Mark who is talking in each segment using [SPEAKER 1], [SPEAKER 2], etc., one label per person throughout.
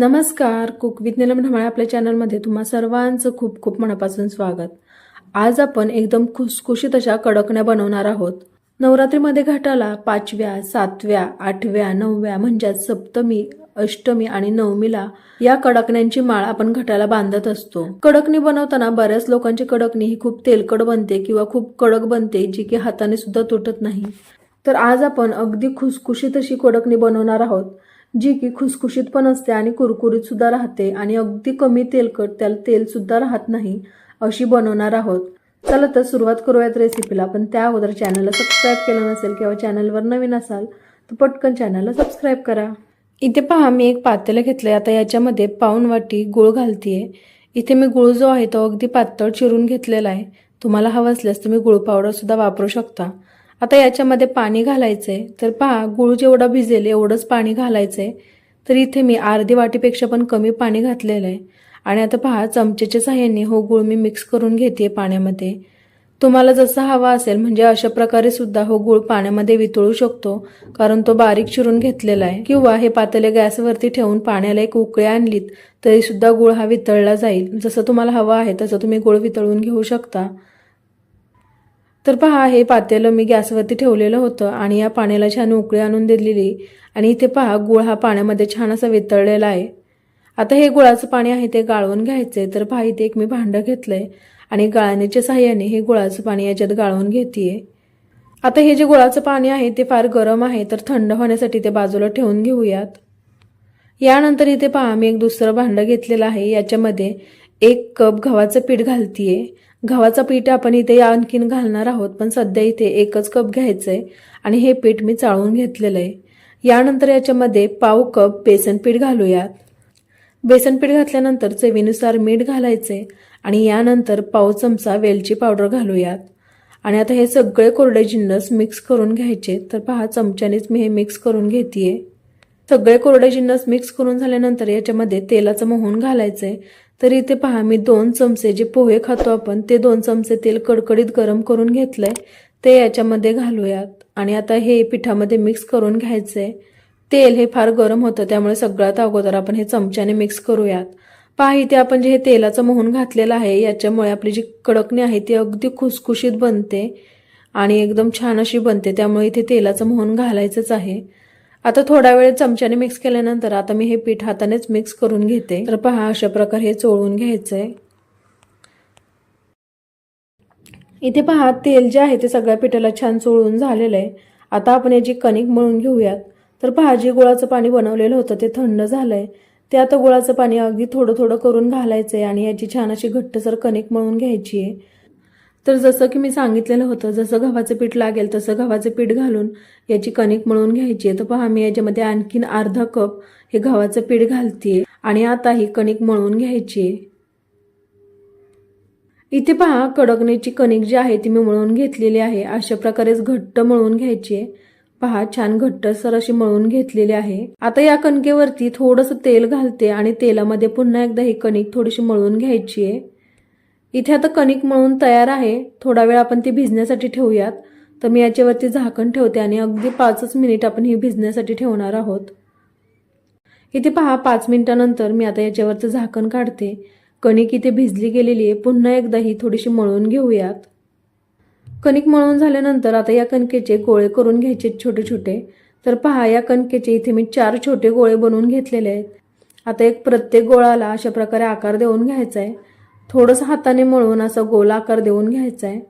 [SPEAKER 1] नमस्कार. Cook with ढमाळे आपल्या चॅनलमध्ये तुम्हा सर्वांचं खूप खूप मनापासून स्वागत. आज आपण एकदम खुसखुशीत अशा कडकण्या बनवणार आहोत. नवरात्रीमध्ये घाटाला पाचव्या सातव्या आठव्या नवव्या म्हणजेच सप्तमी अष्टमी आणि नवमीला या कडकण्यांची माळ आपण घटाला बांधत असतो. कडकणी बनवताना बऱ्याच लोकांची कडकणी ही खूप तेलकड बनते किंवा खूप कडक बनते जी की हाताने सुद्धा तुटत नाही. तर आज आपण अगदी खुसखुशीत अशी कडकणी बनवणार आहोत. जी की खुसखुशीत पण असते आणि कुरकुरीत सुद्धा राहते आणि अगदी कमी तेलकट त्याला तेल सुद्धा राहत नाही अशी बनवणार आहोत. चला तर सुरुवात करूयात रेसिपीला पण त्या अगोदर चॅनलला सबस्क्राईब केलं नसेल किंवा चॅनलवर नवीन असाल तर पटकन चॅनलला सबस्क्राईब करा. इथे पहा मी एक पातेलं घेतलंय. आता याच्यामध्ये पाऊण वाटी गुळ घालतीये. इथे मी गुळ जो आहे तो अगदी पातळ चिरून घेतलेला आहे. तुम्हाला हवं असल्यास तुम्ही गुळ पावडर सुद्धा वापरू शकता. आता याच्यामध्ये पाणी घालायचं आहे तर पहा गुळ जेवढा भिजेल एवढंच पाणी घालायचं आहे तर इथे मी अर्धी वाटीपेक्षा पण कमी पाणी घातलेलं आहे. आणि आता पहा चमचेच्या साह्याने हो गुळ मी मिक्स करून घेते पाण्यामध्ये. तुम्हाला जसा हवा असेल म्हणजे अशा प्रकारे सुद्धा हो गुळ पाण्यामध्ये वितळू शकतो कारण तो बारीक चिरून घेतलेला आहे. किंवा हे पातेले गॅसवरती ठेवून पाण्याला एक उकळी आणलीत तरी सुद्धा गुळ हा वितळला जाईल. जसं तुम्हाला हवं आहे तसं तुम्ही गुळ वितळून घेऊ शकता. तर पहा हे पातेलं मी गॅसवरती ठेवलेलं होतं आणि या पाण्याला छान उकळी आणून दिलेली. आणि इथे पहा गुळ हा पाण्यामध्ये छान असा वितळलेला आहे. आता हे गुळाचं पाणी आहे ते गाळून घ्यायचंय. तर पहा इथे एक मी भांडं घेतलंय आणि गाळण्याच्या साह्याने हे गुळाचं पाणी याच्यात गाळून घेतेय. आता हे जे गुळाचं पाणी आहे ते फार गरम आहे तर थंड होण्यासाठी ते बाजूला ठेवून घेऊयात. यानंतर इथे पहा मी एक दुसरं भांडं घेतलेलं आहे. याच्यामध्ये एक कप गव्हाचं पीठ घालतीये. गव्हाचं पीठ आपण इथे आणखीन घालणार आहोत पण सध्या इथे एकच कप घ्यायचं आहे आणि हे पीठ मी चाळून घेतलेलं आहे यानंतर याच्यामध्ये पाव कप बेसन पीठ घालूयात. बेसन पीठ घातल्यानंतर चवीनुसार मीठ घालायचे आणि यानंतर पाव चमचा वेलची पावडर घालूयात. आणि आता हे सगळे कोरडे जिन्नस मिक्स करून घ्यायचे तर पहा चमच्यानेच मी हे मिक्स करून घेतेय. सगळे कोरडे जिन्नस मिक्स करून झाल्यानंतर याच्यामध्ये तेलाचं मोहन आहे तर इथे पहा मी दोन चमचे जे पोहे खातो आपण ते दोन चमचे तेल कडकडीत गरम करून घेतलंय ते याच्यामध्ये घालूयात. आणि आता हे पिठामध्ये मिक्स करून घ्यायचंय. तेल हे फार गरम होतं त्यामुळे सगळ्यात अगोदर आपण हे चमच्याने मिक्स करूयात. पहा इथे आपण जे हे तेलाचं मोहन घातलेलं आहे याच्यामुळे आपली जी कडकणी आहे ती अगदी खुसखुशीत बनते आणि एकदम छान अशी बनते. त्यामुळे इथे तेलाचं मोहन घालायचंच आहे. आता थोडा वेळ चमच्याने मिक्स केल्यानंतर आता मी हे पीठ हातानेच मिक्स करून घेते. तर पहा अशा प्रकारे हे चोळून घ्यायचंय. इथे पहा तेल जे आहे ते सगळ्या पिठाला छान चोळून झालेलं आहे. आता आपण याची कणिक मळून घेऊयात. तर पहा जे गुळाचं पाणी बनवलेलं होतं ते थंड झालंय. ते आता गुळाचं पाणी अगदी थोडं थोडं करून घालायचंय आणि याची छान अशी घट्टसर कणिक मळून घ्यायची आहे. तर जसं की मी सांगितलेलं होतं जसं गव्हाचं पीठ लागेल तसं गव्हाचं पीठ घालून याची कणिक मळून घ्यायची आहे. तर पहा मी याच्यामध्ये आणखीन अर्धा कप हे गव्हाचं पीठ घालते आणि आता ही कणिक मळून घ्यायची आहे. इथे पहा कडकणीची कणिक जी आहे ती मी मळून घेतलेली आहे. अशा प्रकारेच घट्ट मळून घ्यायची आहे. पहा छान घट्टसर अशी मळून घेतलेली आहे. आता या कणकेवरती थोडंसं तेल घालते आणि तेलामध्ये पुन्हा एकदा ही कणिक थोडीशी मळून घ्यायची आहे. इथे आता कणिक मळून तयार आहे. थोडा वेळ आपण ती भिजण्यासाठी ठेवूयात. तर मी याच्यावरती झाकण ठेवते आणि अगदी पाचच मिनिट आपण ही भिजण्यासाठी ठेवणार आहोत. इथे पहा पाच मिनिटानंतर मी आता याच्यावरचं झाकण काढते. कणिक इथे भिजली गेलेली आहे. पुन्हा एकदा ही थोडीशी मळून घेऊयात. कणिक मळून झाल्यानंतर आता या कणकेचे गोळे करून घ्यायचे छोटे छोटे तर पहा या कणकेचे इथे मी चार छोटे गोळे बनवून घेतलेले आहेत. आता एक प्रत्येक गोळाला अशा प्रकारे आकार देऊन घ्यायचा आहे. थोडंसं हाताने मळून असा गोल आकार देऊन घ्यायचा आहे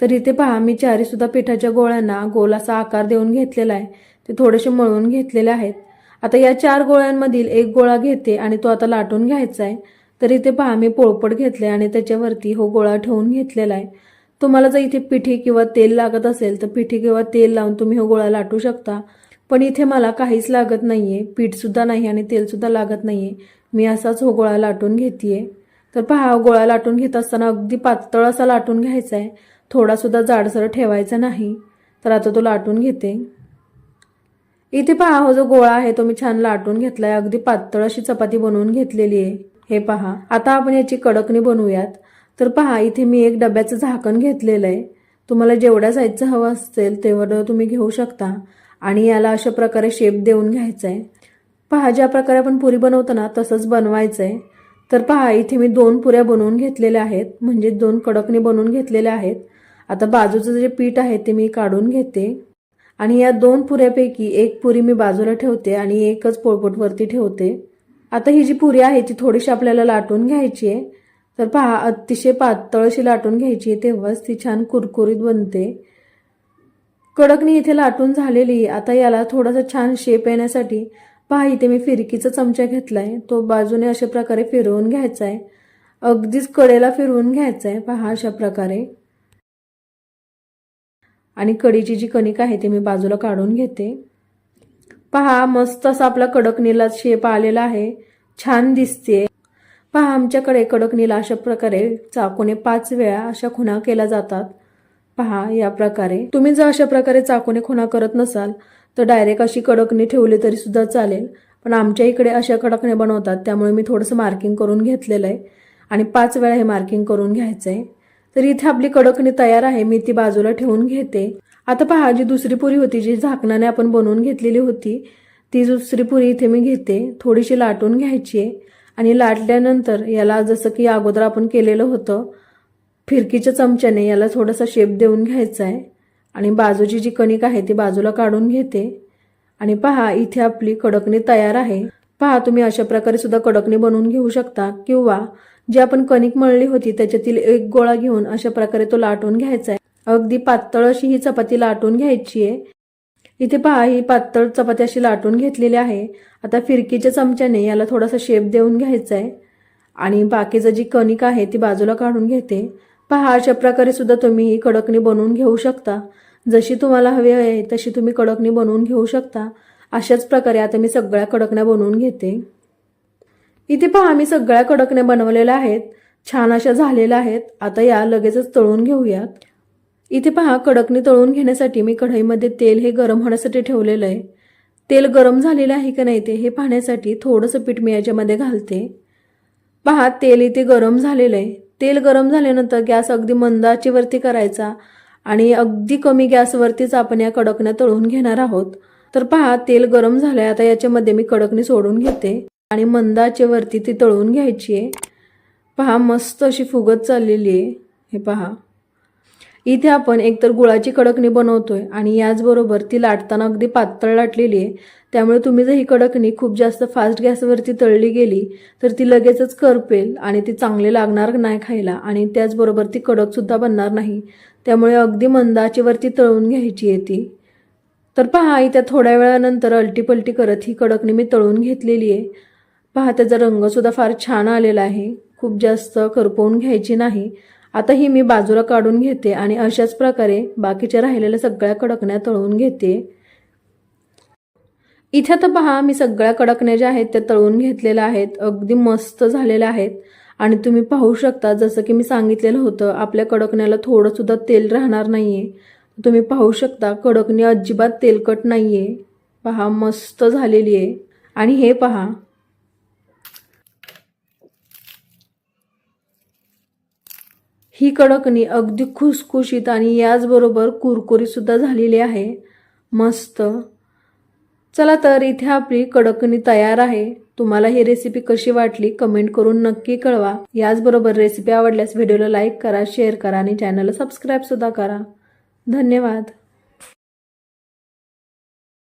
[SPEAKER 1] तर इथे पहा मी चारीसुद्धा पिठाच्या गोळ्यांना गोल असा आकार देऊन घेतलेला आहे. ते थोडेसे मळून घेतलेले आहेत. आता या चार गोळ्यांमधील एक गोळा घेते आणि तो आता लाटून घ्यायचा आहे तर इथे पहा मी पोळपट घेतले आणि त्याच्यावरती हो गोळा ठेवून घेतलेला आहे. तुम्हाला जर इथे पिठी किंवा तेल लागत असेल तर पिठी किंवा तेल लावून तुम्ही हो गोळा लाटू शकता. पण इथे मला काहीच लागत नाहीये. पीठसुद्धा नाही आणि तेलसुद्धा लागत नाहीये. मी असाच हो गोळा लाटून घेतेय. तर पहा गोळा लाटून घेत असताना अगदी पातळ असा लाटून घ्यायचा आहे. थोडासुद्धा जाडसर ठेवायचा नाही. तर आता तो लाटून घेते. इथे पहा हो जो गोळा आहे तो मी छान लाटून घेतला आहे अगदी पातळ अशी चपाती बनवून घेतलेली आहे. हे पहा आता आपण याची कडकणी बनवूयात. तर पहा इथे मी एक डब्याचं झाकण घेतलेलं आहे. तुम्हाला जेवढ्या साईजचं हवं असेल तेवढं तुम्ही घेऊ शकता. आणि याला अशा प्रकारे शेप देऊन घ्यायचा आहे पहा ज्या प्रकारे आपण पुरी बनवतो ना तसंच बनवायचं आहे तर पहा इथे मी दोन पुऱ्या बनवून घेतलेल्या आहेत. म्हणजे दोन कडकने बनवून घेतलेल्या आहेत. आता बाजूचं जे पीठ आहे ते मी काढून घेते. आणि या दोन पुऱ्यापैकी एक पुरी मी बाजूला ठेवते आणि एकच पोळपोटवरती ठेवते. आता ही जी पुरी आहे ती थोडीशी आपल्याला लाटून घ्यायची आहे. तर पहा अतिशय पातळशी लाटून घ्यायची आहे तेव्हाच ती छान कुरकुरीत बनते. कडकनी इथे लाटून झालेली आता याला थोडासा छान शेप येण्यासाठी पहा इथे मी फिरकीचा चमचा घेतलाय. तो बाजूने अशा प्रकारे फिरवून घ्यायचा आहे अगदीच कडेला फिरवून घ्यायचा आहे पहा अशा प्रकारे. आणि कडीची जी कणिक आहे ती मी बाजूला काढून घेते. पहा मस्त असा आपला कडकनीला शेप आलेला आहे. छान दिसते पहा आमच्याकडे कडकनीला अशा प्रकारे चाकूने पाच वेळा अशा खुणा केल्या जातात. पहा या प्रकारे. तुम्ही जर अशा प्रकारे चाकूने खुणा करत नसाल तर डायरेक्ट अशी कडकणी ठेवली तरी सुद्धा चालेल. पण आमच्या इकडे अशा कडकण्या बनवतात त्यामुळे मी थोडंसं मार्किंग करून घेतलेलं आहे. आणि पाच वेळा हे मार्किंग करून घ्यायचं आहे तर इथे आपली कडकणी तयार आहे मी ती बाजूला ठेवून घेते. आता पहा जी दुसरी पुरी होती जी झाकणाने आपण बनवून घेतलेली होती ती दुसरी पुरी इथे मी घेते. थोडीशी लाटून घ्यायची आहे. आणि लाटल्यानंतर याला जसं की अगोदर आपण केलेलं होतं फिरकीच्या चमच्याने याला थोडासा शेप देऊन घ्यायचा आहे. आणि बाजूची जी कणिक आहे ती बाजूला काढून घेते. आणि पहा इथे आपली कडकणी तयार आहे. पहा तुम्ही अशा प्रकारे सुद्धा कडकणी बनवून घेऊ शकता. किंवा जी आपण कणिक मळली होती त्याच्यातील एक गोळा घेऊन अशा प्रकारे तो लाटून घ्यायचा आहे. अगदी पातळ अशी ही चपाती लाटून घ्यायची आहे. इथे पहा ही पातळ चपाती अशी लाटून घेतलेली आहे. आता फिरकीच्या चमच्याने याला थोडासा शेप देऊन घ्यायचा आहे. आणि बाकीचं जी कणिक आहे ती बाजूला काढून घेते. पहा अशा प्रकारे सुद्धा तुम्ही ही कडकणी बनवून घेऊ शकता. जशी तुम्हाला हवी आहे तशी तुम्ही कडकणी बनवून घेऊ शकता. अशाच प्रकारे आता मी सगळ्या कडकण्या बनवून घेते. इथे पहा मी सगळ्या कडकण्या बनवलेल्या आहेत. छान अशा झालेल्या आहेत. आता या लगेचच तळून घेऊयात. इथे पहा कडकणी तळून घेण्यासाठी मी कढईमध्ये तेल हे गरम होण्यासाठी ठेवलेलं आहे. तेल गरम झालेलं आहे का नाही ते हे पाहण्यासाठी थोडंसं पीठ मी याच्यामध्ये घालते. पहा तेल इथे गरम झालेलं आहे. तेल गरम झाल्यानंतर गॅस अगदी मंदाचेवरती करायचा आणि अगदी कमी गॅसवरतीच आपण या कडकण्या तळून घेणार आहोत. तर पहा तेल गरम झालंय. आता याच्यामध्ये मी कडकणी सोडून घेते आणि मंदाचेवरती ती तळून घ्यायची आहे. पहा मस्त अशी फुगत चाललेली आहे. हे पहा. इथे आपण एकतर गुळाची कडकणी बनवतोय आणि याचबरोबर ती लाटताना अगदी पातळ लाटलेली आहे. त्यामुळे तुम्ही जर ही कडकणी खूप जास्त फास्ट गॅसवरती तळली गेली तर ती लगेचच करपेल आणि ती चांगली लागणार नाही खायला आणि त्याचबरोबर ती कडकसुद्धा बनणार नाही. त्यामुळे अगदी मंदाचीवरती तळून घ्यायची आहे ती. तर पहा इथे थोड्या वेळानंतर अलटीपलटी करत ही कडकणी मी तळून घेतलेली आहे. पहा त्याचा रंगसुद्धा फार छान आलेला आहे. खूप जास्त करपवून घ्यायची नाही. आता ही मी बाजूला काढून घेते आणि अशाच प्रकारे बाकीच्या राहिलेल्या सगळ्या कडकण्या तळून घेते. इथे आता पहा मी सगळ्या कडकण्या ज्या आहेत त्या तळून घेतलेल्या आहेत. अगदी मस्त झालेल्या आहेत. आणि तुम्ही पाहू शकता जसं की मी सांगितलेलं होतं आपल्या कडकण्याला थोडंसुद्धा तेल राहणार नाहीये. तुम्ही पाहू शकता कडकणी अजिबात तेलकट नाहीये. पहा मस्त झालेली आहे. आणि हे पहा ही कडकणी अगदी खुसखुशीत आणि याचबरोबर कुरकुरीसुद्धा झालेली आहे. मस्त. चला तर इथे आपली कडकणी तयार आहे. तुम्हाला ही रेसिपी कशी वाटली कमेंट करून नक्की कळवा. याचबरोबर रेसिपी आवडल्यास व्हिडिओला लाईक करा शेअर करा आणि चॅनलला सबस्क्राईबसुद्धा करा. धन्यवाद.